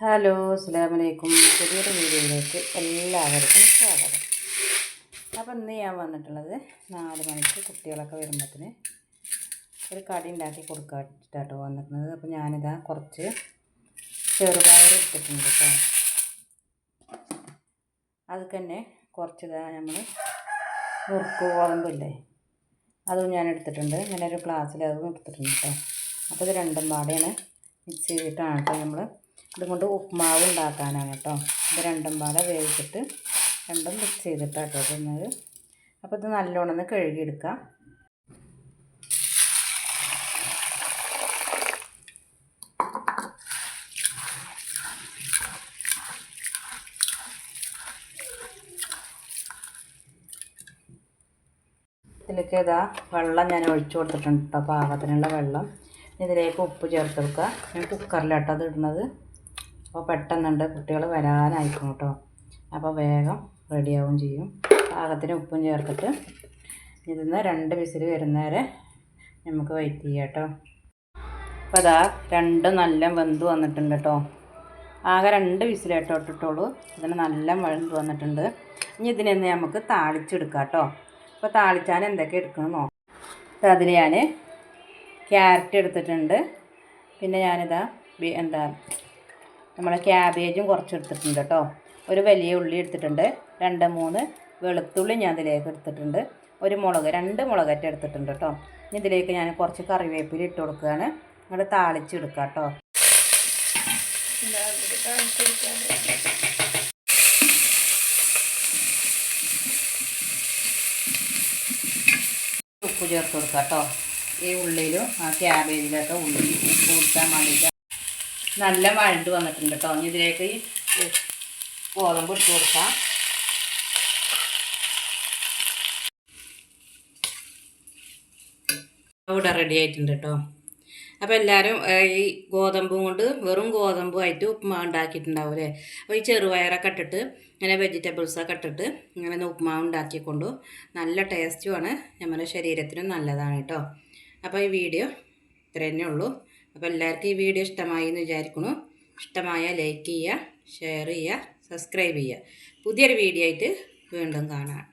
Hello അസ്സാമലൈക്കും പുതിയൊരു വീഡിയോയിലേക്ക് എല്ലാവർക്കും സ്വാഗതം. അപ്പോൾ ഇന്ന് ഞാൻ വന്നിട്ടുള്ളത് നാല് മണിക്ക് കുട്ടികളൊക്കെ വരുമ്പോഴത്തിന് ഒരു കടി ഉണ്ടാക്കി കൊടുക്കാട്ടോ വന്നിട്ടുള്ളത് അപ്പോൾ ഞാനിതാ കുറച്ച് ചെറുപയർ ഇട്ടിട്ടുണ്ട് കേട്ടോ അത് തന്നെ കുറച്ചിതാ നമ്മൾ മുറുക്ക് ഗോതമ്പില്ലേ അതും ഞാൻ എടുത്തിട്ടുണ്ട്. ഇങ്ങനെ ഒരു ഗ്ലാസ്സിൽ അതും എടുത്തിട്ടുണ്ട് കേട്ടോ അപ്പോൾ ഇത് രണ്ടും പാടെയാണ് മിക്സ് ചെയ്തിട്ടാണ് കേട്ടോ നമ്മൾ ഇതുകൊണ്ട് ഉപ്മാവ് ഉണ്ടാക്കാനാണ് കേട്ടോ. ഇത് രണ്ടും പാടെ വേവിച്ചിട്ട് രണ്ടും മിക്സ് ചെയ്തിട്ടാണ് കേട്ടോ തിന്നത്. അപ്പോൾ ഇത് നല്ലോണം കഴുകിയെടുക്കാം. ഇതിലേക്ക് ഇതാ വെള്ളം ഞാൻ ഒഴിച്ചു കൊടുത്തിട്ടുണ്ട് കേട്ടോ. പാകത്തിനുള്ള വെള്ളം. ഇതിലേക്ക് ഉപ്പ് ചേർത്ത് കൊടുക്കുക. ഞാൻ കുക്കറിലാട്ടോ അത് ഇടുന്നത്. അപ്പോൾ പെട്ടെന്നുണ്ട് കുട്ടികൾ വരാനായിരിക്കും കേട്ടോ. അപ്പോൾ വേഗം റെഡിയാവും ചെയ്യും. പാകത്തിന് ഉപ്പും ചേർത്തിട്ട് ഇതിന്ന് രണ്ട് വിസിൽ വരുന്നവരെ നമുക്ക് വെയിറ്റ് ചെയ്യാം കേട്ടോ. അപ്പോൾ അതാ രണ്ടും നല്ല വെന്ത് വന്നിട്ടുണ്ട് കേട്ടോ. ആകെ രണ്ട് വിസിലേട്ടോ ഇട്ടിട്ടുള്ളൂ. ഇതിന് നല്ല വെന്ത് വന്നിട്ടുണ്ട്. ഇനി ഇതിനെന്ന് നമുക്ക് താളിച്ചെടുക്കാം കേട്ടോ. അപ്പോൾ താളിച്ചാൽ എന്തൊക്കെ എടുക്കണം നോക്കാം. അപ്പോൾ അതിന് ഞാൻ ക്യാരറ്റ് എടുത്തിട്ടുണ്ട്. പിന്നെ ഞാനിതാ എന്താ നമ്മളെ ക്യാബേജും കുറച്ച് എടുത്തിട്ടുണ്ട് കേട്ടോ. ഒരു വലിയ ഉള്ളി എടുത്തിട്ടുണ്ട്. രണ്ട് മൂന്ന് വെളുത്തുള്ളി ഞാൻ ഇതിലേക്ക് എടുത്തിട്ടുണ്ട്. ഒരു മുളക് രണ്ട് മുളകറ്റ എടുത്തിട്ടുണ്ട് കേട്ടോ. ഇനി ഇതിലേക്ക് ഞാൻ കുറച്ച് കറിവേപ്പില ഇട്ട് കൊടുക്കുകയാണ്. അങ്ങോട്ട് താളിച്ചെടുക്കുക കേട്ടോ. ഉപ്പ് ചേർത്ത് കൊടുക്കുക കേട്ടോ. ഈ ഉള്ളിയിലും ആ ക്യാബേജിലൊക്കെ ഉള്ളി ഉപ്പ് കൊടുക്കാൻ വേണ്ടിയിട്ട് നല്ല വഴണ്ട് വന്നിട്ടുണ്ട് കേട്ടോ. ഇനി ഇതിലേക്ക് ഈ ഗോതമ്പ് ഇട്ട് കൊടുക്കാം. ഇവിടെ റെഡി ആയിട്ടുണ്ട് കേട്ടോ. അപ്പോൾ എല്ലാവരും ഈ ഗോതമ്പും കൊണ്ട് വെറും ഗോതമ്പുമായിട്ട് ഉപ്പുമാവ് ഉണ്ടാക്കിയിട്ടുണ്ടാവും അല്ലേ? അപ്പോൾ ഈ ചെറുപയറൊക്കെ ഇട്ടിട്ട് ഇങ്ങനെ വെജിറ്റബിൾസൊക്കെ ഇട്ടിട്ട് ഇങ്ങനെ ഉപ്പുമാവ് ഉണ്ടാക്കിക്കൊണ്ടു. നല്ല ടേസ്റ്റുമാണ് നമ്മുടെ ശരീരത്തിനും നല്ലതാണ് കേട്ടോ. അപ്പോൾ ഈ വീഡിയോ ഇത്ര തന്നെ ഉള്ളൂ. അപ്പോൾ എല്ലാവർക്കും ഈ വീഡിയോ ഇഷ്ടമായി എന്ന് വിചാരിക്കുന്നു. ഇഷ്ടമായ ലൈക്ക് ചെയ്യുക ഷെയർ ചെയ്യുക സബ്സ്ക്രൈബ് ചെയ്യുക. പുതിയൊരു വീഡിയോ ആയിട്ട് വീണ്ടും കാണാം.